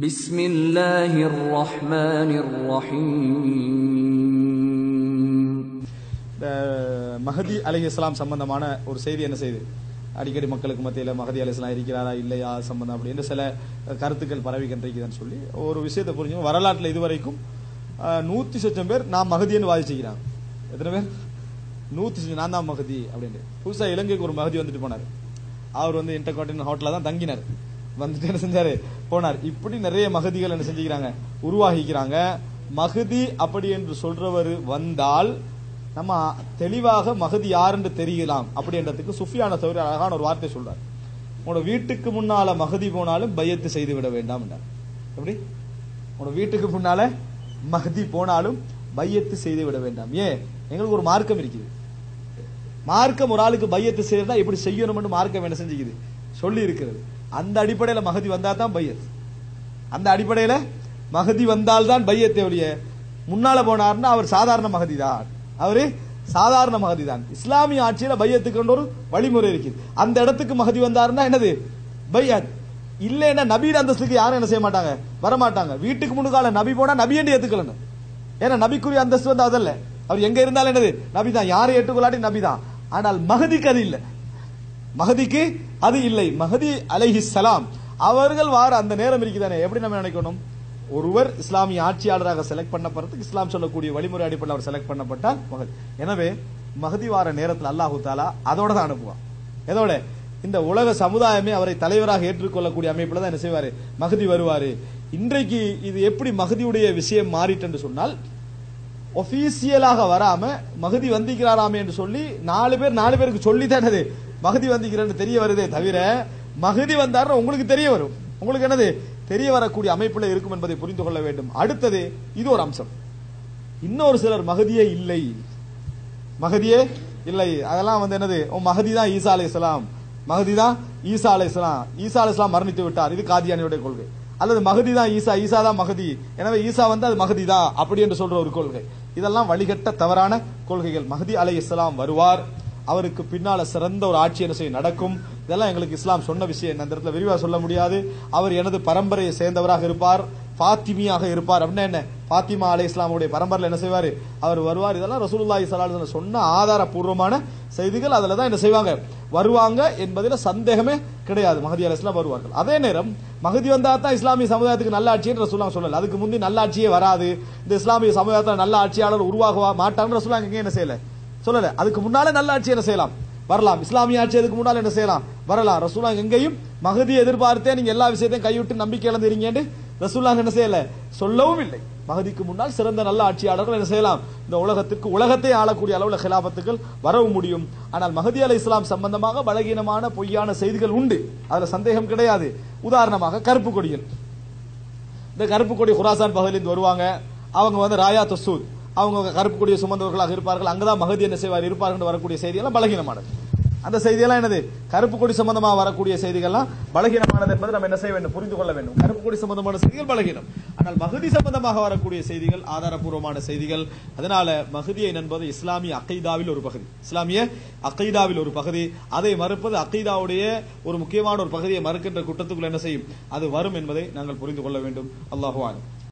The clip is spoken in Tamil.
بسم الله الرحمن الرحيم இந்த மஹதி அலி இஸ்லாம் சம்பந்தமான ஒரு செய்தி என்ன செய்யுது அடிக்கடி மக்களுக்கு மத்தியில் மஹதி அலி இஸ்லாம் இருக்கிறாரா இல்லையா சம்பந்தம் அப்படின்னு சில கருத்துக்கள் பரவிக்கின்றிருக்குதுன்னு சொல்லி ஒரு விஷயத்தை புரிஞ்சுங்க வரலாற்றில் இதுவரைக்கும் அஹ், நூத்தி சொச்சம் பேர் நான் மகதின்னு வாதிச்சுக்கிறாங்க எத்தனை பேர் நூத்தி சொச்சம் நான் தான் மகதி அப்படின்னு புதுசா இலங்கைக்கு ஒரு மகதி வந்துட்டு போனார் அவர் வந்து இன்டர்கான்டினல் ஹோட்டலில் தான் தங்கினார் வந்துட்டு என்ன செஞ்சாரு? போனார். இப்படி நிறைய மகதிகள் என்ன செஞ்சுக்கிறாங்க? உருவாகிக்கிறாங்க. மகதி அப்படி என்று சொல்றவர் வந்தால் நம்ம தெளிவாக மகதி யாருன்னு தெரியலாம். அப்படின்றதுக்கு சுஃபியான தவிர அழகான ஒரு வார்த்தை சொல்றார். உன்னோட வீட்டுக்கு முன்னால மகதி போனாலும் பையத்து செய்து விட வேண்டாம் என்றார். எப்படி? உன்னோட வீட்டுக்கு முன்னால மகதி போனாலும் பையத்து செய்து விட வேண்டாம். ஏன்? எங்களுக்கு ஒரு மார்க்கம் இருக்குது. மார்க்கம் ஒரு ஆளுக்கு பையத்து செய்யறதா இப்படி செய்யணும்னு மார்க்கம் என்ன செஞ்சுக்குது? சொல்லி இருக்கிறது அந்த அடிப்படையில் மகதி வந்தால் தான் பையத் அந்த அடிப்படையில் மகதி வந்தால்தான் பையத்தை ஒழிய முன்னால் போனார்னா அவர் சாதாரண மகதி தான் அவர் சாதாரண மகதி தான் இஸ்லாமிய ஆட்சியில் பையத்துக்குன்ற ஒரு வழிமுறை இருக்குது. அந்த இடத்துக்கு மகதி வந்தாருன்னா என்னது? பையத் இல்லைன்னா நபீர் அந்தஸ்துக்கு யாரும் என்ன செய்ய மாட்டாங்க? வர மாட்டாங்க வீட்டுக்கு முன்னுக்கால நபி போனா நபி என்று ஏத்துக்கலன்னு. ஏன்னா நபிக்குரிய அந்தஸ்து வந்து அதல்ல. அவர் எங்க இருந்தாலும் என்னது? நபி தான் யாரை ஏற்றுக்கொள்ளாட்டி நபி தான் ஆனால் மகதிக்கு அது இல்லை. மகதிக்கு அது இல்லை. மகதி அலைஹிஸ்ஸலாம் அவர்கள் வார அந்த நேரம் இருக்குதானே? எப்படி நம்ம நினைக்கணும்? ஒருவர் இஸ்லாமிய ஆட்சியாளராக செலக்ட் பண்ணப்படுறதுக்கு இஸ்லாம் சொல்லக்கூடிய வழிமுறை அடிப்படையில் அவர் செலக்ட் பண்ணப்பட்டால் மகதி. எனவே மகதி வார நேரத்தில் அல்லாஹு தாலா அதோட தான் அனுப்புவான். எதோட இந்த உலக சமுதாயமே அவரை தலைவராக ஏற்றுக்கொள்ளக்கூடிய அமைப்புல தான் என்ன செய்வாரு? மகதி வருவாரு. இன்றைக்கு இது எப்படி மகதியுடைய விஷயம் மாறிட்டு சொன்னால் ஒபிஷியலாக வராம மகதி வந்திக்கிறாராமே என்று சொல்லி நாலு பேர் நாலு பேருக்கு சொல்லி தானது மகதி வந்திக்கிறேன்னு தெரிய வருதே தவிர மகதி வந்தாருன்னா உங்களுக்கு தெரிய வரும். உங்களுக்கு என்னது? தெரிய வரக்கூடிய அமைப்புல இருக்கும் என்பதை புரிந்து கொள்ள வேண்டும். அடுத்தது இது ஒரு அம்சம். இன்னொரு சிலர் மகதியே இல்லை. மகதியே இல்லை. அதெல்லாம் வந்து என்னது? மகதி தான் ஈசா அலை இஸ்லாம் மகதி தான் ஈசா அலை இஸ்லாம் ஈசா அலை இஸ்லாம் மரணித்து விட்டார். இது காதியானியுடைய கொள்கை. அல்லது மகதி தான் ஈசா ஈசா தான் மகதி. எனவே ஈசா வந்து அது மகதி தான் அப்படி என்று சொல்ற ஒரு கொள்கை. இதெல்லாம் வழிகட்ட தவறான கொள்கைகள். மகதி அலை இஸ்லாம் வருவார். அவருக்கு பின்னால சிறந்த ஒரு ஆட்சி என்ன செய்ய நடக்கும். இதெல்லாம் எங்களுக்கு இஸ்லாம் சொன்ன விஷயம். இந்த இடத்துல விரிவாக சொல்ல முடியாது. அவர் எனது பரம்பரையை சேர்ந்தவராக இருப்பார். பாத்திமியாக இருப்பார். அப்படின்னா என்ன? பாத்திமா அலை இஸ்லாமுடைய பரம்பரையில் என்ன செய்வார்? அவர் வருவார். இதெல்லாம் ரசூலுல்லாஹி சலாஹ் சொன்ன ஆதாரபூர்வமான செய்திகள் அதில் தான் என்ன செய்வாங்க? வருவாங்க என்பதில் சந்தேகமே கிடையாது. மகதி அலை இஸ்லாம் வருவார்கள். அதே நேரம் மகதி வந்தால் தான் இஸ்லாமிய சமுதாயத்துக்கு நல்ல ஆட்சின்னு ரசூலுல்லாஹ் சொல்லல. அதுக்கு முந்தி நல்ல ஆட்சியே வராது. இந்த இஸ்லாமிய சமுதாயத்தில் நல்ல ஆட்சியாளர் உருவாக மாட்டாங்கன்னு ரசூலுல்லாஹ் இங்கே என்ன செய்யலை. சொல்லலை. அதுக்கு முன்னாலே நல்ல ஆட்சி என்ன செய்யலாம்? வரலாம். இஸ்லாமிய ஆட்சி அதுக்கு முன்னால் என்ன செய்யலாம்? வரலாம். ரசூலா எங்கேயும் மகதி எதிர்பார்த்தே நீங்கள் எல்லா விஷயத்தையும் கைவிட்டு நம்பிக்கை இழந்துறீங்கன்னு ரசூல்லா என்ன செய்யல? சொல்லவும் இல்லை. மகதிக்கு முன்னால் சிறந்த நல்ல ஆட்சியாளர்கள் என்ன செய்யலாம்? இந்த உலகத்திற்கு உலகத்தை ஆளக்கூடிய அளவுல கிலாபத்துகள் வரவும் முடியும். ஆனால் மகதி அலை இஸ்லாம் சம்பந்தமாக பலகீனமான பொய்யான செய்திகள் உண்டு. அதுல சந்தேகம் கிடையாது. உதாரணமாக கருப்பு கொடியில் இந்த கருப்பு கொடி பகுதியில் பகுதியிலிருந்து வருவாங்க. அவங்க வந்து ராயா தசூத் அவங்க கருப்பு கொடியை சுமந்தவர்களாக இருப்பார்கள். அங்கதான் மகதி என்ன செய்வார்? இருப்பார்கள் வரக்கூடிய செய்தியெல்லாம் பலகீனமானது. அந்த செய்தியெல்லாம் என்னது? கருப்பு கொடி சம்பந்தமாக வரக்கூடிய செய்திகள்லாம் பலகீனமானது என்பது நம்ம என்ன செய்ய வேண்டும்? புரிந்து கொள்ள வேண்டும். கருப்பு கொடி சம்பந்தமான செய்திகள் பலகீனம். ஆனால் மகதி சம்பந்தமாக வரக்கூடிய செய்திகள் ஆதாரபூர்வமான செய்திகள் அதனால மகுதியை நண்பது இஸ்லாமிய அகைதாவில் ஒரு பகுதி. இஸ்லாமிய அகைதாவில் ஒரு பகுதி. அதை மறுப்பது அகைதாவுடைய ஒரு முக்கியமான ஒரு பகுதியை மறுக்கின்ற குற்றத்துக்குள் என்ன செய்யும்? அது வரும் என்பதை நாங்கள் புரிந்து கொள்ள வேண்டும். அல்லாஹுவான்